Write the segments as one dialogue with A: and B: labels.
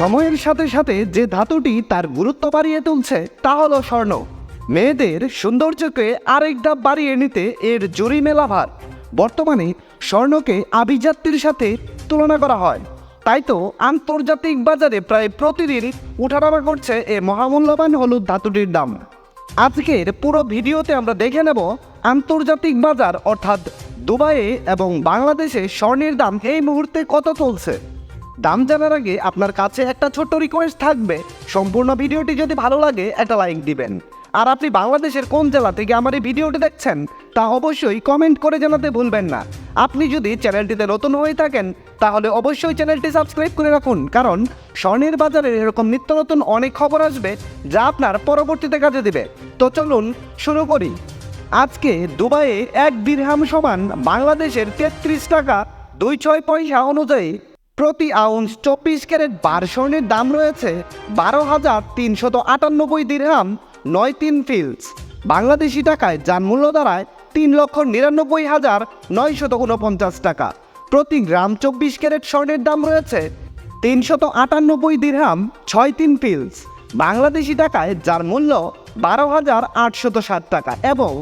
A: সময়ের সাথে সাথে যে ধাতুটি তার গুরুত্ব বাড়িয়ে তুলছে, তা হলো স্বর্ণ। মেয়েদের সৌন্দর্যকে আরেক ধাপ বাড়িয়ে নিতে এর জুরি মেলা ভার বর্তমানে স্বর্ণকে আভিজাত্যের সাথে তুলনা করা হয়। তাই তো আন্তর্জাতিক বাজারে প্রায় প্রতিদিন উঠানামা করছে এ মহামূল্যবান হলুদ ধাতুটির দাম। আজকের পুরো ভিডিওতে আমরা দেখে নেব আন্তর্জাতিক বাজার অর্থাৎ দুবাইয়ে এবং বাংলাদেশে স্বর্ণের দাম এই মুহূর্তে কত চলছে। দাম জানার আগে আপনার কাছে একটা ছোট্ট রিকোয়েস্ট থাকবে। সম্পূর্ণ ভিডিওটি যদি ভালো লাগে, একটা লাইক দিবেন। আর আপনি বাংলাদেশের কোন জেলা থেকে আমার এই ভিডিওটি দেখছেন, তা অবশ্যই কমেন্ট করে জানাতে ভুলবেন না। আপনি যদি চ্যানেলটিতে নতুন হয়ে থাকেন, তাহলে অবশ্যই চ্যানেলটি সাবস্ক্রাইব করে রাখুন। কারণ স্বর্ণের বাজারে এরকম নিত্য নতুন অনেক খবর আসবে, যা আপনার পরবর্তীতে কাজে দিবে। তো চলুন শুরু করি। আজকে দুবাইয়ে এক দিরহাম সমান বাংলাদেশের তেত্রিশ টাকা দুই ছয় পয়সা অনুযায়ী প্রতি আউন্স চব্বিশ ক্যারেট বার স্বর্ণের দাম রয়েছে বারো হাজার তিনশত আটানব্বই দিরহাম, নয় তিন ফিলস। বাংলাদেশি টাকায় যার মূল্য দাঁড়ায় তিন লক্ষ নিরানব্বই হাজার নয়শত উনপঞ্চাশ টাকা। প্রতি গ্রাম চব্বিশ ক্যারেট স্বর্ণের দাম রয়েছে তিনশত আটানব্বই দিরহাম, ছয় তিন ফিলস। বাংলাদেশি টাকায় যার মূল্য বারো হাজার আটশত ষাট টাকা এবং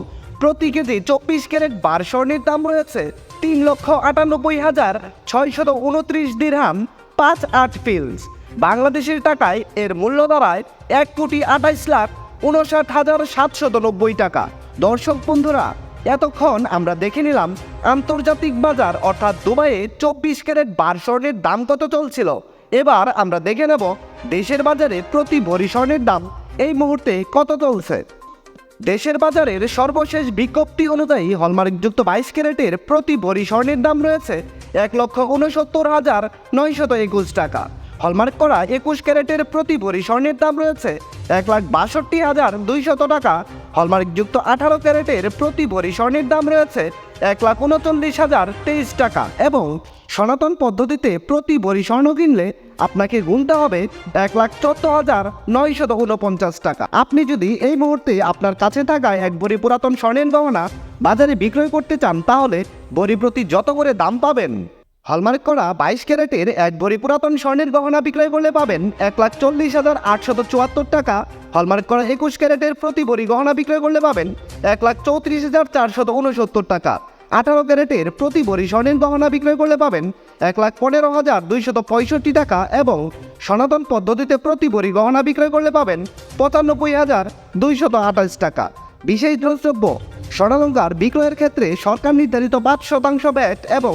A: প্রতি কেজি চব্বিশ ক্যারেট বার স্বর্ণের দাম রয়েছে তিন লক্ষ আটানব্বই হাজার ছয়শত উনত্রিশ দিরহাম পাঁচ আট ফিলস বাংলাদেশের টাকায় এর মূল্য দাঁড়ায় এক কোটি আঠাইশ লাখ উনষাট হাজার সাতশত নব্বই টাকা। দর্শক বন্ধুরা, এতক্ষণ আমরা দেখে নিলাম আন্তর্জাতিক বাজার অর্থাৎ দুবাইয়ে চব্বিশ ক্যারেট বার স্বর্ণের দাম কত চলছিল। এবার আমরা দেখে নেব দেশের বাজারে প্রতি ভরি স্বর্ণের দাম এই মুহূর্তে কত চলছে। দেশের বাজারের সর্বশেষ বিজ্ঞপ্তি অনুযায়ী হলমার্কযুক্ত বাইশ ক্যারেটের প্রতি ভরি স্বর্ণের দাম রয়েছে এক লক্ষ উনসত্তর হাজার নয়শত একুশ টাকা। হলমার্ক করা একুশ ক্যারেটের প্রতি ভরি স্বর্ণের দাম রয়েছে এক লাখ বাষট্টি হাজার দুইশত টাকা। হলমার্কযুক্ত আঠারো ক্যারেটের প্রতি ভরি স্বর্ণের দাম রয়েছে এক লাখ উনচল্লিশ হাজার তেইশ টাকা এবং সনাতন পদ্ধতিতে প্রতি ভরি স্বর্ণ কিনলে আপনাকে গুনতে হবে এক লাখ চোদ্দ হাজার নয়শত উনপঞ্চাশ টাকা। আপনি যদি এই মুহূর্তে আপনার কাছে থাকা এক ভরি পুরাতন স্বর্ণের গহনা বাজারে বিক্রয় করতে চান, তাহলে ভরি প্রতি যত করে দাম পাবেন হলমার্ক করা বাইশ ক্যারেটের এক ভরি পুরাতন স্বর্ণের গহনা বিক্রয় করলে পাবেন এক লাখ চল্লিশ হাজার আটশত চুয়াত্তর টাকা। হলমার্ক করা একুশ ক্যারেটের প্রতি ভরি গহনা বিক্রয় করলে পাবেন এক লাখ চৌত্রিশ হাজার চারশত উনসত্তর টাকা। আঠারো ক্যারেটের প্রতি ভরি স্বর্ণের গহনা বিক্রয় করলে পাবেন এক লাখ পনেরো হাজার দুইশত পঁয়ষট্টি টাকা এবং সনাতন পদ্ধতিতে প্রতি ভরি গহনা বিক্রয় করলে পাবেন পঁচানব্বই হাজার দুইশত আঠাশ টাকা। বিশেষ দ্রষ্টব্য স্বর্ণালঙ্কার বিক্রয়ের ক্ষেত্রে সরকার নির্ধারিত পাঁচ শতাংশ ব্যাট এবং